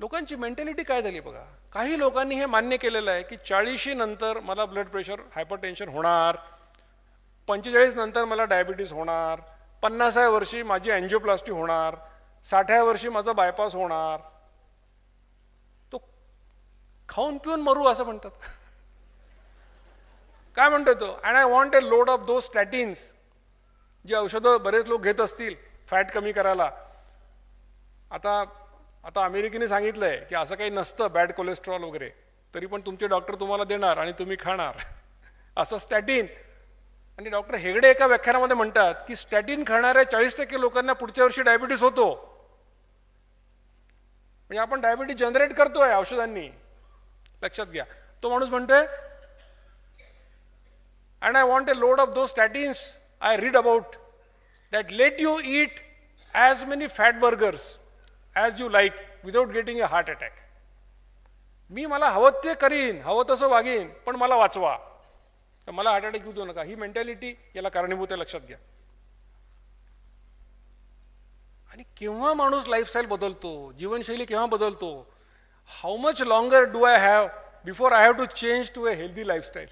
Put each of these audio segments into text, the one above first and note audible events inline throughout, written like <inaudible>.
लोकांची मेंटॅलिटी काय झाली बघा? काही लोकांनी हे मान्य केलेलं आहे की चाळीशी नंतर मला ब्लड प्रेशर हायपरटेन्शन होणार पंचेचाळीस नंतर मला डायबिटीस होणार पन्नासाव्या वर्षी माझी अँजिओप्लास्टी होणार साठाव्या वर्षी माझा बायपास होणार. तो खाऊन पिऊन मरू असं म्हणतात. काय म्हणतोय तो? And I want a load of those statins जी औषधं बरेच लोक घेत असतील फॅट कमी करायला. आता आता अमेरिकेने सांगितलंय की असं काही नसतं बॅड कोलेस्ट्रॉल वगैरे. तरी पण तुमचे डॉक्टर तुम्हाला देणार आणि तुम्ही खाणार. <laughs> असं स्टॅटिन आणि डॉक्टर हेगडे एका व्याख्यानामध्ये म्हणतात की स्टॅटिन खाणाऱ्या चाळीस टक्के लोकांना पुढच्या वर्षी डायबिटीस होतो. म्हणजे आपण डायबिटीस जनरेट करतोय औषधांनी. लक्षात घ्या. तो माणूस म्हणतोय and I want a load of those statins I read about that let you eat as many fat burgers as you like without getting a heart attack मी मला हवं ते करीन हवं तसं वागेन पण मला वाचवा. तर मला हार्ट अटॅक येऊ देऊ नका. ही मेंटॅलिटी याला कारणीभूत आहे लक्षात घ्या. आणि केव्हा माणूस लाईफस्टाईल बदलतो जीवनशैली केव्हा बदलतो how much longer do I have before I have to change to a healthy lifestyle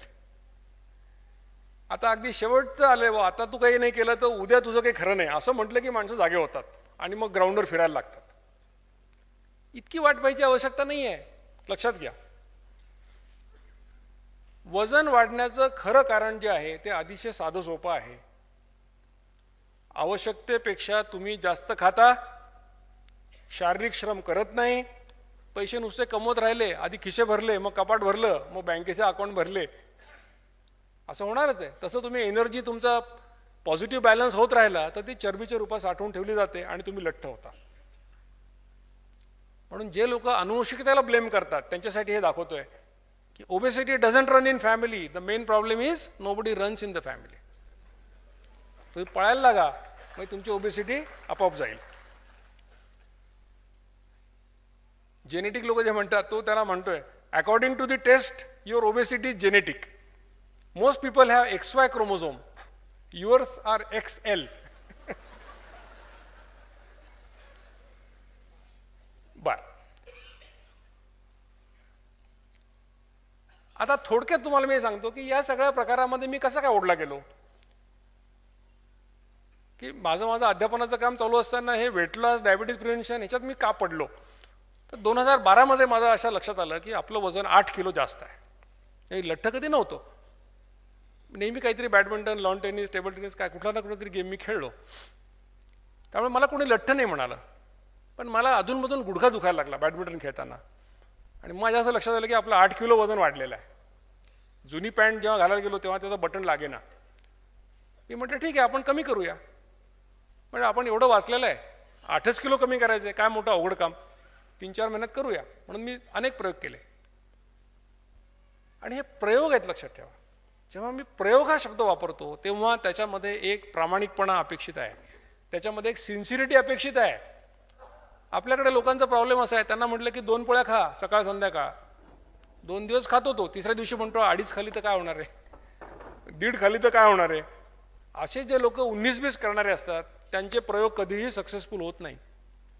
आता अगदी शेवटचं आलंय व आता तू काही नाही केलं तर उद्या तुझं काही खरं नाही. असं म्हटलं की माणसं जागे होतात आणि मग ग्राउंडवर फिरायला लागतात. इतकी वाट पाहिजे आवश्यकता नाही आहे लक्षात घ्या. वजन वाढण्याचं खरं कारण जे आहे ते अतिशय साधं सोपं आहे. आवश्यकतेपेक्षा तुम्ही जास्त खाता शारीरिक श्रम करत नाही पैसे नुसते कमवत राहिले आधी खिसे भरले मग कपाट भरलं मग बँकेचे अकाउंट भरले. असं होणारच आहे. तसं तुम्ही एनर्जी तुमचा पॉझिटिव्ह बॅलन्स होत राहिला तर ती चरबीच्या रूपात साठवून ठेवली जाते आणि तुम्ही लठ्ठ होता. म्हणून जे लोक अनुवंशिकतेला ब्लेम करतात त्यांच्यासाठी हे दाखवतोय की obesity doesn't run in family the main problem is nobody runs in the family तुम्ही पळायला लागा मग तुमची ओबेसिटी आपोआप जाईल. जेनेटिक लोक जे म्हणतात तो त्याला म्हणतोय according to the test your obesity is genetic most people have X Y chromosome yours are X L बर. आता थोडक्यात तुम्हाला मी सांगतो की या सगळ्या प्रकारामध्ये मी कसा काय ओढला गेलो? की माझं माझं अध्यापनाचं काम चालू असताना हे वेट लॉस डायबिटीज प्रिव्हेन्शन ह्याच्यात मी का पडलो? तर दोन हजार बारामध्ये माझं अशा लक्षात आलं की आपलं वजन आठ किलो जास्त आहे. हे लठ्ठ कधी नव्हतं. नेहमी काहीतरी badminton lawn tennis table tennis काय कुठला ना कुठला तरी गेम मी खेळलो. त्यामुळे मला कोणी लठ्ठ नाही म्हणालं. पण मला अधूनमधून गुडघा दुखायला लागला बॅडमिंटन खेळताना. आणि माझ्या असं लक्षात आलं की आपलं आठ किलो वजन वाढलेलं आहे. जुनी पॅन्ट जेव्हा घालायला गेलो तेव्हा त्याचं बटन लागेना. मी म्हटलं ठीक आहे आपण कमी करूया. म्हणजे आपण एवढं वाचलेलं आहे. आठच किलो कमी करायचं आहे काय मोठं अवघड काम. तीन चार महिन्यात करूया. म्हणून मी अनेक प्रयोग केले. आणि हे प्रयोग आहेत लक्षात ठेवा. जेव्हा मी प्रयोग हा शब्द वापरतो तेव्हा त्याच्यामध्ये एक प्रामाणिकपणा अपेक्षित आहे. त्याच्यामध्ये एक सिन्सिरिटी अपेक्षित आहे. आपल्याकडे लोकांचा प्रॉब्लेम असा आहे त्यांना म्हटलं की दोन पोळ्या खा सकाळ संध्याकाळ. दोन दिवस खातो तो तिसऱ्या दिवशी म्हणतो अडीच खाली तर काय होणार आहे दीड खाली तर काय होणार आहे असे जे लोक उन्नीस बीस करणारे असतात त्यांचे प्रयोग कधीही सक्सेसफुल होत नाही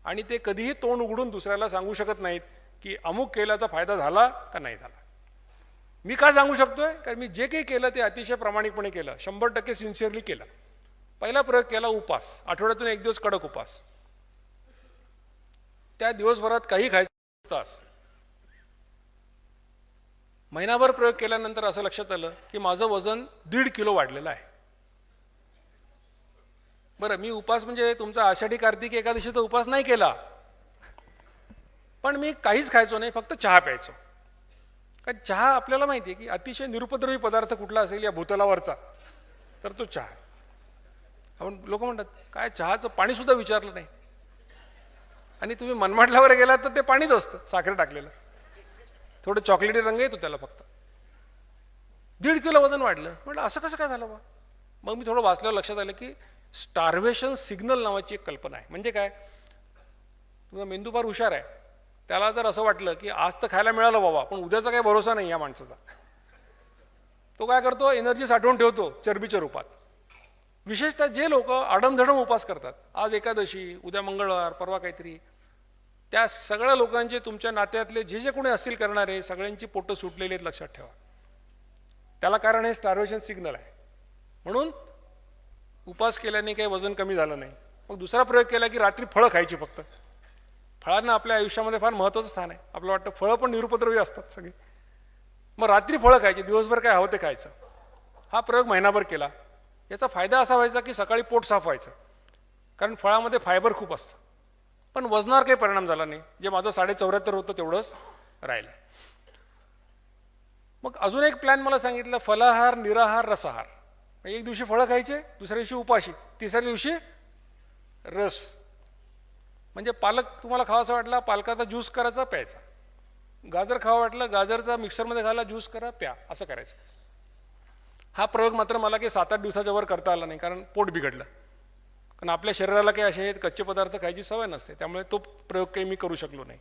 आणि ते कधीही तोंड उघडून दुसऱ्याला सांगू शकत नाहीत की अमुक केल्याचा फायदा झाला का नाही झाला. मी का सांगू शकतोय? कारण मी जे काही केलं ते अतिशय प्रामाणिकपणे केलं. शंभर टक्के सिन्सिअरली केलं. पहिला प्रयोग केला उपास. आठवड्यातून एक दिवस कडक उपास. त्या दिवसभरात काही खायचं तास. महिनाभर प्रयोग केल्यानंतर असं लक्षात आलं की माझं वजन दीड किलो वाढलेलं आहे. बरं मी उपास म्हणजे तुमचा आषाढी कार्तिक एकादशीचा उपास नाही केला. पण मी काहीच खायचो नाही फक्त चहा प्यायचो. कारण चहा आपल्याला माहिती आहे की अतिशय निरुपद्रवी पदार्थ कुठला असेल या भूतलावरचा तर तो चहा आपण लोक म्हणतात काय चहाचं पाणी सुद्धा विचारलं नाही. आणि तुम्ही मनमाडल्यावर गेलात तर ते पाणीच असतं साखर टाकलेलं. थोडं चॉकलेटी रंग येतो त्याला फक्त. दीड किलो वजन वाढलं. म्हटलं असं कसं काय झालं बा? मग मी थोडं वाचल्यावर लक्षात आलं की स्टार्वेशन सिग्नल नावाची एक कल्पना आहे. म्हणजे काय? तुझा मेंदू फार हुशार आहे. त्याला जर असं वाटलं की आज तर खायला मिळालं बाबा पण उद्याचा काही भरोसा नाही या माणसाचा. तो काय करतो? एनर्जी साठवून ठेवतो चरबीच्या रूपात. विशेषतः जे लोक आडमधडम उपास करतात आज एकादशी उद्या मंगळवार परवा काहीतरी त्या सगळ्या लोकांचे तुमच्या नात्यातले जे जे कोणी असतील करणारे सगळ्यांची पोटं सुटलेली आहेत लक्षात ठेवा. त्याला कारण हे स्टार्वेशन सिग्नल आहे. म्हणून उपास केल्याने काही वजन कमी झालं नाही. मग दुसरा प्रयोग केला की रात्री फळं खायची फक्त. फळांना आपल्या आयुष्यामध्ये फार महत्त्वाचं स्थान आहे. आपलं वाटतं फळं पण निरुपद्रवी असतात सगळी. मग रात्री फळं खायची दिवसभर काय हवं ते खायचं. हा प्रयोग महिनाभर केला. याचा फायदा असा व्हायचा की सकाळी पोट साफ व्हायचं. कारण फळामध्ये फायबर खूप असतं. पण वजनावर काही परिणाम झाला नाही. जे माझं साडे चौऱ्याहत्तर होतं तेवढंच राहिलं. मग अजून एक प्लॅन मला सांगितलं फलाहार निराहार रसाहार. म्हणजे एक दिवशी फळं खायचे दुसऱ्या दिवशी उपाशी तिसऱ्या दिवशी रस. म्हणजे पालक तुम्हाला खावासा वाटला पालकाचा ज्यूस करायचा प्यायचा. गाजर खावा वाटलं गाजरचा मिक्सरमध्ये घाला ज्यूस करा प्या असं करायचं. हा प्रयोग मात्र मला काही सात आठ दिवसाच्या वर करता आला नाही कारण पोट बिघडलं. कारण आपल्या शरीराला काही असे कच्चे पदार्थ खायची सवय नसते त्यामुळे तो प्रयोग काही मी करू शकलो नाही.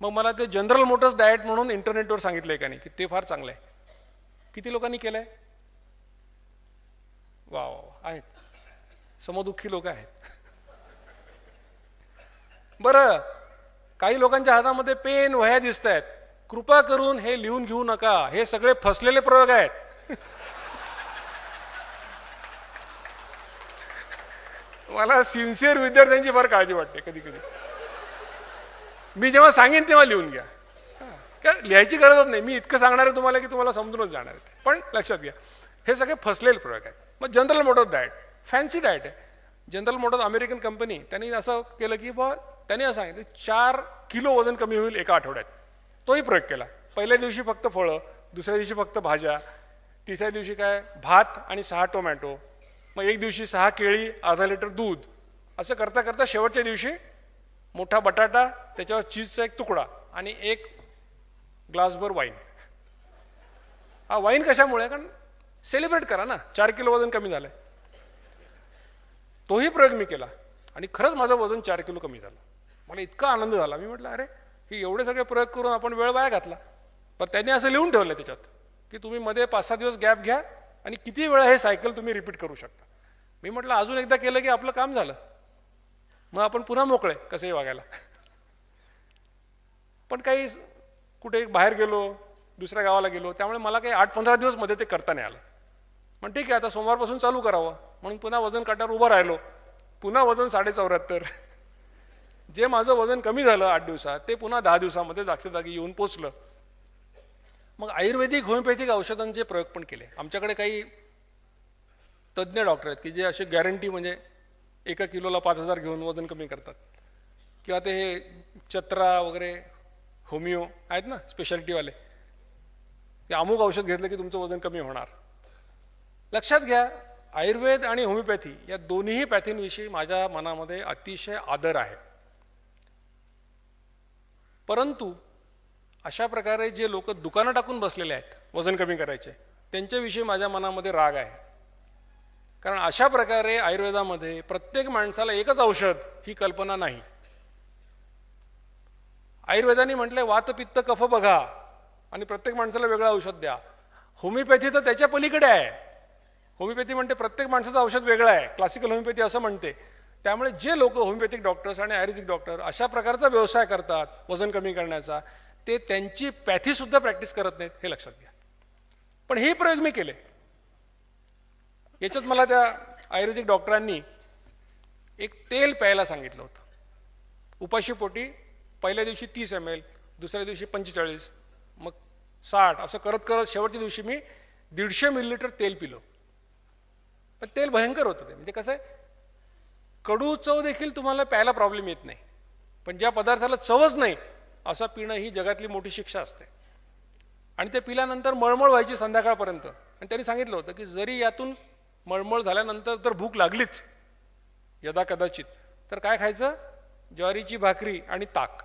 मग मला ते जनरल मोटर्स डाएट म्हणून इंटरनेटवर सांगितलं आहे का नाही की ते फार चांगलं आहे. किती लोकांनी केलं आहे वा वा वा आहेत. समदुःखी लोक आहेत. बरं काही लोकांच्या हातामध्ये पेन वह्या दिसत आहेत कृपा करून हे लिहून घेऊ नका हे सगळे फसलेले प्रयोग आहेत. मला सिन्सिअर विद्यार्थ्यांची फार काळजी वाटते कधी कधी. मी जेव्हा सांगेन तेव्हा लिहून घ्या. का लिहायची गरजच नाही. मी इतकं सांगणार आहे तुम्हाला की तुम्हाला समजूनच जाणार आहे. पण लक्षात घ्या. हे सगळे फसलेले प्रयोग आहेत. मग General Motors diet fancy diet आहे. जनरल मोटर्स अमेरिकन कंपनी त्यांनी असं केलं की बा त्यांनी असं सांगितलं चार किलो वजन कमी होईल एका आठवड्यात. तोही प्रयोग केला. पहिल्या दिवशी फक्त फळं दुसऱ्या दिवशी फक्त भाज्या तिसऱ्या दिवशी काय? भात आणि सहा टोमॅटो. मग एक दिवशी सहा केळी अर्धा लिटर दूध. असं करता करता शेवटच्या दिवशी मोठा बटाटा त्याच्यावर चीजचा एक तुकडा आणि एक ग्लासभर वाईन हा वाईन कशामुळे? कारण सेलिब्रेट करा ना. चार किलो वजन कमी झालंय. तोही प्रयोग मी केला. आणि खरंच माझं वजन चार किलो कमी झालं. मला इतका आनंद झाला. मी म्हटलं अरे हे एवढे सगळे प्रयोग करून आपण वेळ वाया घातला. पण त्यांनी असं लिहून ठेवलं त्याच्यात की तुम्ही मध्ये पाच सहा दिवस गॅप घ्या आणि किती वेळा हे सायकल तुम्ही रिपीट करू शकता? मी म्हटलं अजून एकदा केलं की आपलं काम झालं. मग आपण पुन्हा मोकळे कसंही वागायला. पण काही कुठे बाहेर गेलो दुसऱ्या गावाला गेलो त्यामुळे मला काही आठ पंधरा दिवसमध्ये ते करता नाही आलं. पण ठीक आहे आता सोमवारपासून चालू करावं. म्हणून पुन्हा वजन काट्यावर उभं राहिलो. पुन्हा वजन साडे चौऱ्याहत्तर जे माझं वजन कमी झालं आठ दिवसात ते पुन्हा दहा दिवसामध्ये जागी येऊन पोचलं. मग आयुर्वेदिक होमिओपॅथिक औषधांचे प्रयोग पण केले. आमच्याकडे काही तज्ज्ञ डॉक्टर आहेत की जे असे गॅरंटी म्हणजे एका किलोला पाच हजार घेऊन वजन कमी करतात. किंवा ते हे चत्रा वगैरे होमिओ आहेत ना स्पेशालिटीवाले ते अमुक औषध घेतलं की तुमचं वजन कमी होणार. लक्षात घ्या आयुर्वेद आणि होमिओपॅथी या दोन्ही पॅथींविषयी माझ्या मनामध्ये अतिशय आदर आहे. परंतु अशा प्रकारे जे लोक दुकानं टाकून बसलेले आहेत वजन कमी करायचे त्यांच्याविषयी माझ्या मनामध्ये राग आहे. कारण अशा प्रकारे आयुर्वेदामध्ये प्रत्येक माणसाला एकच औषध ही कल्पना नाही. आयुर्वेदाने म्हटलंय वातपित्त कफ बघा आणि प्रत्येक माणसाला वेगळं औषध द्या. होमिओपॅथी तर त्याच्या पलीकडे आहे. होमिओपॅथी म्हणते प्रत्येक माणसाचं औषध वेगळं आहे. क्लासिकल होमिओपॅथी असं म्हणते. त्यामुळे जे लोक होमिओपॅथिक डॉक्टर्स आणि आयुर्वेदिक डॉक्टर अशा प्रकारचा व्यवसाय करतात वजन कमी करण्याचा ते त्यांची पॅथी सुद्धा प्रॅक्टिस करत नाहीत हे लक्षात घ्या. पण हे प्रयोग मी केले. याच्यात मला त्या आयुर्वेदिक डॉक्टरांनी एक तेल प्यायला सांगितलं होतं. उपाशीपोटी पहिल्या दिवशी तीस एम एल दुसऱ्या दिवशी पंचेचाळीस मग साठ असं करत करत शेवटच्या दिवशी मी दीडशे मिलीलिटर तेल पिलो. पण तेल भयंकर होतं ते. म्हणजे कसं आहे कडू चव देखील तुम्हाला प्यायला प्रॉब्लेम येत नाही. पण ज्या पदार्थाला चवच नाही असं पिणं ही जगातली मोठी शिक्षा असते. आणि ते पिल्यानंतर मळमळ व्हायची संध्याकाळपर्यंत. आणि त्यांनी सांगितलं होतं की जरी यातून मळमळ झाल्यानंतर तर भूक लागलीच. यदा कदाचित. तर काय खायचं? ज्वारीची भाकरी आणि ताक.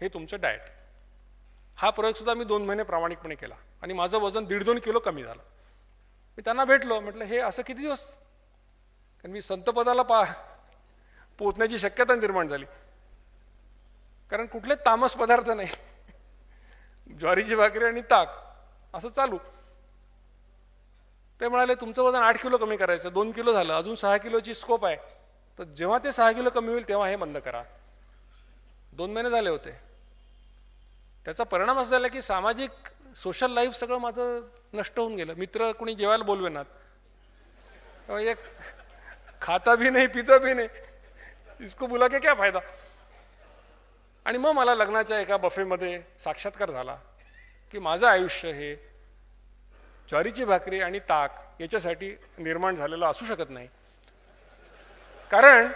हे तुमचं डाएट. हा प्रयोगसुद्धा मी दोन महिने प्रामाणिकपणे केला. आणि माझं वजन दीड दोन किलो कमी झालं. मी त्यांना भेटलो. म्हटलं हे असं किती दिवस? कारण मी संतपदाला पा पोचण्याची शक्यता निर्माण झाली. कारण कुठले तामस पदार्थ नाही. ज्वारीची भाकरी आणि ताक असं चालू. ते म्हणाले तुमचं वजन आठ किलो कमी करायचं दोन किलो झालं अजून सहा किलोची स्कोप आहे. तर जेव्हा ते सहा किलो कमी होईल तेव्हा हे बंद करा. दोन महिने झाले होते. त्याचा परिणाम असा झाला की सामाजिक सोशल लाईफ सगळं माझं नष्ट होऊन गेलं. मित्र कोणी जेवायला बोलवेनात. अहो, एक खाता भी नाही पिता भी नाही. इसको बुला के क्या फायदा? आणि मग मला लग्नाच्या एका बफेमध्ये साक्षात्कार झाला की माझं आयुष्य हे ज्वारीची भाकरी आणि ताक याच्यासाठी निर्माण झालेलं असू शकत नाही. कारण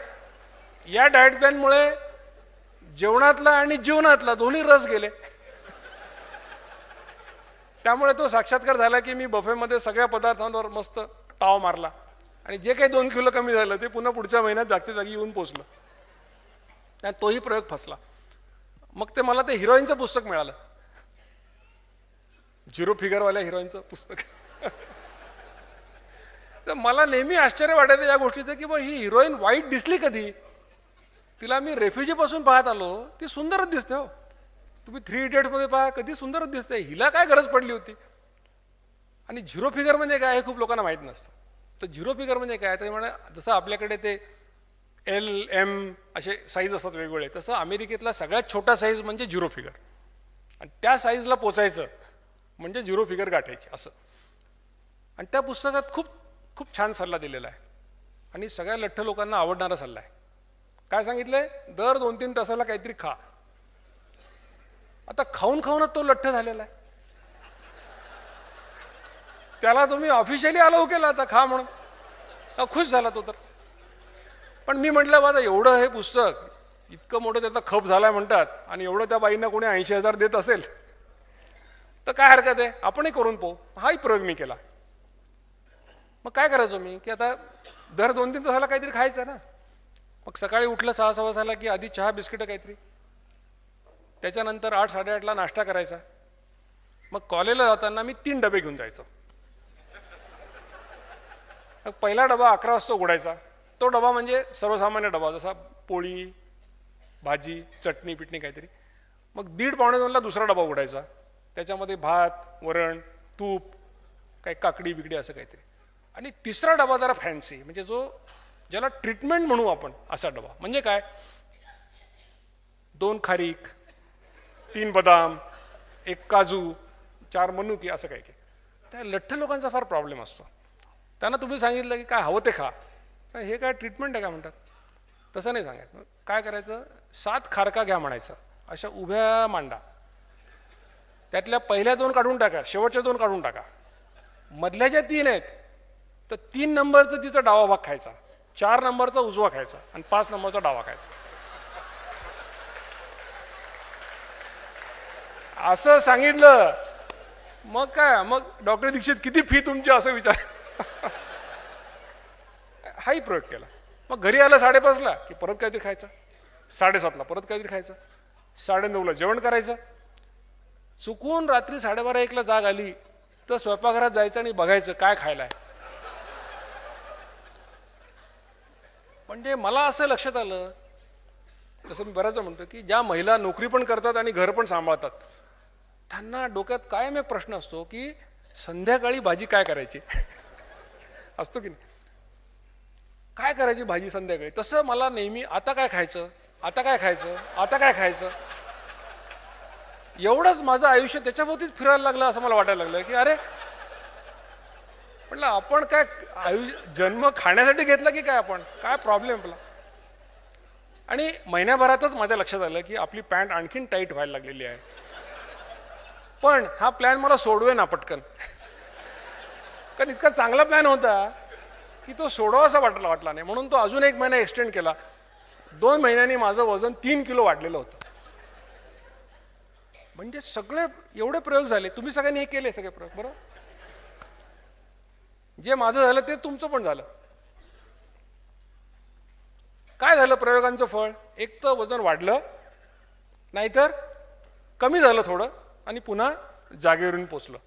या डाएट प्लॅनमुळे जेवणातला आणि जीवनातला दोन्ही रस गेले. त्यामुळे तो साक्षात्कार झाला की मी बफेमध्ये सगळ्या पदार्थांवर मस्त ताव मारला. आणि जे काही दोन किलो कमी झालं ते पुन्हा पुढच्या महिन्यात जागच्या जागी येऊन पोचलं. तोही प्रयोग फसला. मग ते मला ते हिरोईनचं पुस्तक मिळालं. झिरो फिगरवाल्या हिरोईनचं पुस्तक. तर मला नेहमी आश्चर्य वाटायचं या गोष्टीचं की मग ही हिरोईन वाईट दिसली कधी? तिला मी रेफ्युजीपासून पाहत आलो. ती सुंदरच दिसते हो. तुम्ही थ्री इडियट्समध्ये पहा कधी सुंदरच दिसते. हिला काय गरज पडली होती? आणि झिरो फिगर म्हणजे काय हे खूप लोकांना माहीत नसतं. तर झिरो फिगर म्हणजे काय? तर म्हणा जसं आपल्याकडे ते एल एम असे साईज असतात वेगवेगळे. तसं अमेरिकेतला सगळ्यात छोटा साईज म्हणजे झिरो फिगर आणि त्या साईजला पोचायचं म्हणजे झिरो फिगर गाठायची असं. आणि त्या पुस्तकात खूप खूप छान सल्ला दिलेला आहे. आणि सगळ्या लठ्ठ लोकांना आवडणारा सल्ला आहे. काय सांगितलंय? दर दोन तीन तासाला काहीतरी खा. आता खाऊन खाऊनच तो लठ्ठ झालेला आहे. त्याला तुम्ही ऑफिशियली अलाव केला आता खा म्हणून. खुश झाला तो तर. पण मी म्हटलं बाबा एवढं हे पुस्तक इतकं मोठं त्याचा खप झालाय म्हणतात आणि एवढं त्या बाईंना कोणी ऐंशी हजार देत असेल तर काय हरकत आहे? आपणही करून पाहू. हाही प्रयोग मी केला. मग काय करायचो मी? की आता दर दोन तीन तासाला काहीतरी खायचं ना. मग सकाळी उठलं सहा सहा झाला की आधी चहा बिस्किटं काहीतरी. त्याच्यानंतर आठ साडेआठला नाश्ता करायचा. मग कॉलेजला जाताना मी तीन डबे घेऊन जायचो. मग पहिला डबा अकरा वाजता उघडायचा. तो डबा म्हणजे सर्वसामान्य डबा जसा पोळी भाजी चटणी पिटणी काहीतरी. मग दीड पावणे दोनला दुसरा डबा उघडायचा. त्याच्यामध्ये भात वरण तूप काही काकडी बिकडी असं काहीतरी. आणि तिसरा डबा जरा फॅन्सी म्हणजे जो ज्याला ट्रीटमेंट म्हणू आपण असा डबा. म्हणजे काय? दोन खारीक तीन बदाम एक काजू चार मनुकी असं काही काही. त्या लठ्ठ लोकांचा फार प्रॉब्लेम असतो. त्यांना तुम्ही सांगितलं की काय हवं ते खा. हे काय ट्रीटमेंट आहे का म्हणतात? तसं नाही सांगायचं. काय करायचं? सात खारका घ्या म्हणायचं. अशा उभ्या मांडा. त्यातल्या पहिल्या दोन काढून टाका. शेवटच्या दोन काढून टाका. मधल्या ज्या तीन आहेत तर तीन नंबरचा तिचा डावा भाग खायचा. चार नंबरचा उजवा खायचा. आणि पाच नंबरचा डावा खायचा. असं सांगितलं. मग काय? मग डॉक्टर दीक्षित किती फी तुमची? असं विचार <laughs> हाही प्रयोग केला. मग घरी आलं साडेपाचला की परत काहीतरी खायचं. साडेसातला परत काहीतरी खायचं. साडेनऊला जेवण करायचं. चुकून रात्री साडेबारा एकला जाग आली. तर स्वयंपाकघरात जायचं आणि बघायचं काय खायला आहे म्हणजे मला असं लक्षात आलं जसं मी बऱ्याच म्हणतो की ज्या महिला नोकरी पण करतात आणि घर पण सांभाळतात त्यांना डोक्यात कायम एक प्रश्न असतो की संध्याकाळी भाजी काय करायची? असतो की नाही? काय करायची भाजी संध्याकाळी? तसं मला नेहमी आता काय खायचं? आता काय खायचं? आता काय खायचं? एवढंच माझं आयुष्य त्याच्याभोवतीच फिरायला लागलं असं मला वाटायला लागलं की अरे म्हटलं आपण काय आयुष्य जन्म खाण्यासाठी घेतला की काय आपण? काय प्रॉब्लेम आपला? आणि महिन्याभरातच माझ्या लक्षात आलं की आपली पॅन्ट आणखीन टाईट व्हायला लागलेली आहे. पण हा प्लॅन मला सोडवे ना पटकन. कारण इतका चांगला प्लॅन होता. की तो सोडावा असा वाटला वाटला नाही. म्हणून तो अजून एक महिना एक्सटेंड केला. दोन महिन्यांनी माझं वजन तीन किलो वाढलेलं होतं. म्हणजे सगळे एवढे प्रयोग झाले. तुम्ही सगळ्यांनी हे केले सगळे प्रयोग बरोबर? जे माझं झालं ते तुमचं पण झालं. काय झालं प्रयोगांचं फळ? एक तर वजन वाढलं नाहीतर कमी झालं थोडं आणि पुन्हा जागेवरून पोचलं.